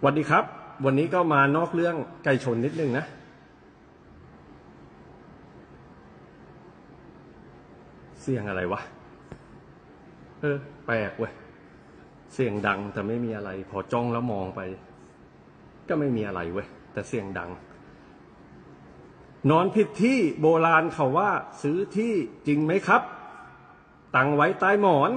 สวัสดีครับ วันนี้ก็มานอกเรื่องไก่ชนนิดนึงนะ เสียงอะไรวะ เออ แปลกเว้ย เสียงดังแต่ไม่มีอะไร พอจ้องแล้วมองไป ก็ไม่มีอะไรเว้ย แต่เสียงดัง นอนผิดที่โบราณเขาว่า ซื้อที่จริงไหมครับ ตังไว้ใต้หมอน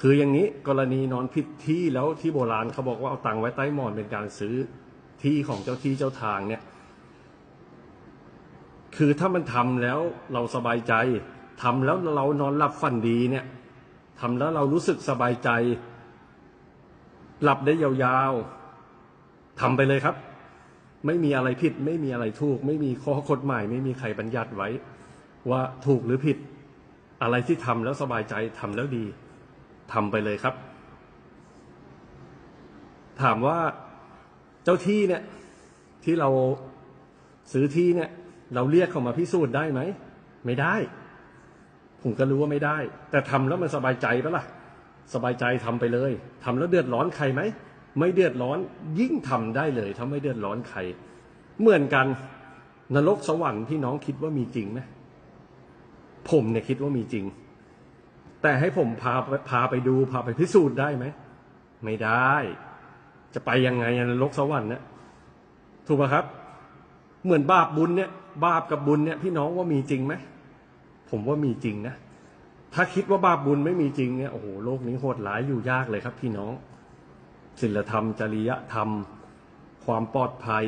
คืออย่างนี้กรณีนอนผิดที่แล้วที่โบราณเขาบอกว่าเอาตังไว้ใต้หมอนเป็นการซื้อที่ของเจ้าที่เจ้าทางเนี่ย คือถ้ามันทำแล้วเราสบายใจทำแล้วเรานอนหลับฝันดีเนี่ยทำแล้วเรารู้สึกสบายใจ หลับได้ยาวๆทำไปเลยครับ ไม่มีอะไรผิด ไม่มีอะไรถูก ไม่มีข้อกฎหมายไม่มีใครบัญญัติไว้ ว่าถูกหรือผิด อะไรที่ทำแล้วสบายใจทำแล้วดี ทำไปเลยครับ ถามว่าเจ้าที่เนี่ย ที่เราซื้อที่เนี่ย เราเรียกเขามาพิสูจน์ได้ไหม ไม่ได้ ผมก็รู้ว่าไม่ได้ แต่ทำแล้วมันสบายใจปะล่ะ สบายใจทำไปเลยทำแล้วเดือดร้อนใครไหม ไม่เดือดร้อนยิ่งทำได้เลยถ้าไม่เดือดร้อนใคร เหมือนกันนรกสวรรค์พี่น้องคิดว่ามีจริงไหมผมเนี่ยคิดว่ามีจริง แต่ให้ผมพาพาไปดูพาไปพิสูจน์ได้ไหม ไม่ได้ จะไปยังไงอะนรกสวรรค์เนี่ยถูกป่ะครับ เหมือนบาปบุญเนี่ย บาปกับบุญเนี่ยพี่น้องว่ามีจริงไหมผมว่ามีจริงนะถ้าคิดว่าบาปบุญไม่มีจริงเนี่ยโอ้โหโลกนี้โหดร้ายอยู่ยากเลยครับ พี่น้องศีลธรรม จริยธรรม ความปลอดภัย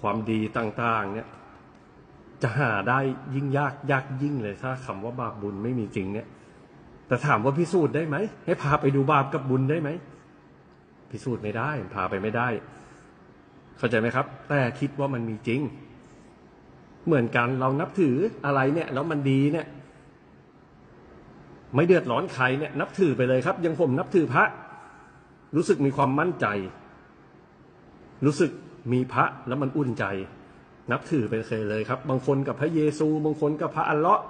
ความดีต่าง ๆ เนี่ย จะหาได้ยิ่งยากยากยิ่งเลยถ้าคำว่าบาปบุญไม่มีจริงเนี่ย แต่ถามว่าพิสูจน์ได้ไหม ให้พาไปดูบาปกับบุญได้ไหม พิสูจน์ไม่ได้ พาไปไม่ได้ เข้าใจไหมครับ แต่คิดว่ามันมีจริง เหมือนกันเรานับถืออะไรเนี่ย แล้วมันดีเนี่ย ไม่เดือดร้อนใครเนี่ย นับถือไปเลยครับ ยังผมนับถือพระ รู้สึกมีความมั่นใจ รู้สึกมีพระแล้วมันอุ่นใจ นับถือไปเลยครับ บางคนกับพระเยซู บางคนกับพระอัลเลาะห์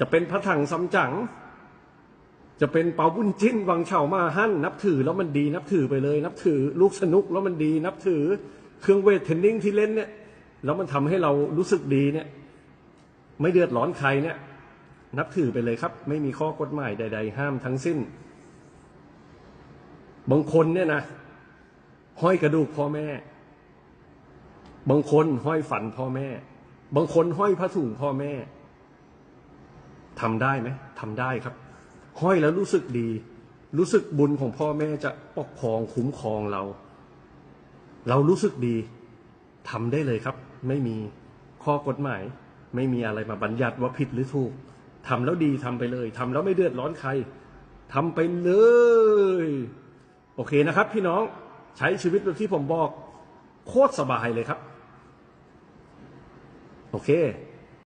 จะเป็นพระถังซัมจั๋งจะเป็นเปาบุญจิ้นวังเฉามาหั่นนับถือแล้วมันดีนับถือไปเลย นับถือลูกสนุกแล้วมันดี นับถือเครื่องเวทเทนนิ่งที่เล่นเนี่ยแล้วมันทำให้เรารู้สึกดีเนี่ย ไม่เดือดร้อนใครเนี่ย นับถือไปเลยครับ ไม่มีข้อกฎหมายใด ๆ ห้ามทั้งสิ้น บางคนเนี่ยนะห้อยกระดูกพ่อแม่ บางคนห้อยฝันพ่อแม่ บางคนห้อยผ้าถุงพ่อแม่ ทำได้ไหมทำได้ครับ ห้อยแล้วรู้สึกดี รู้สึกบุญของพ่อแม่จะปกครองคุ้มครองเรา เรารู้สึกดีทำได้เลยครับ ไม่มีข้อกฎหมาย ไม่มีอะไรมาบัญญัติว่าผิดหรือถูกทำแล้วดีทำไปเลยทำแล้วไม่เดือดร้อนใครทำไปเลย โอเคนะครับ พี่น้องใช้ชีวิตแบบที่ผมบอก โคตรสบายเลยครับ โอเค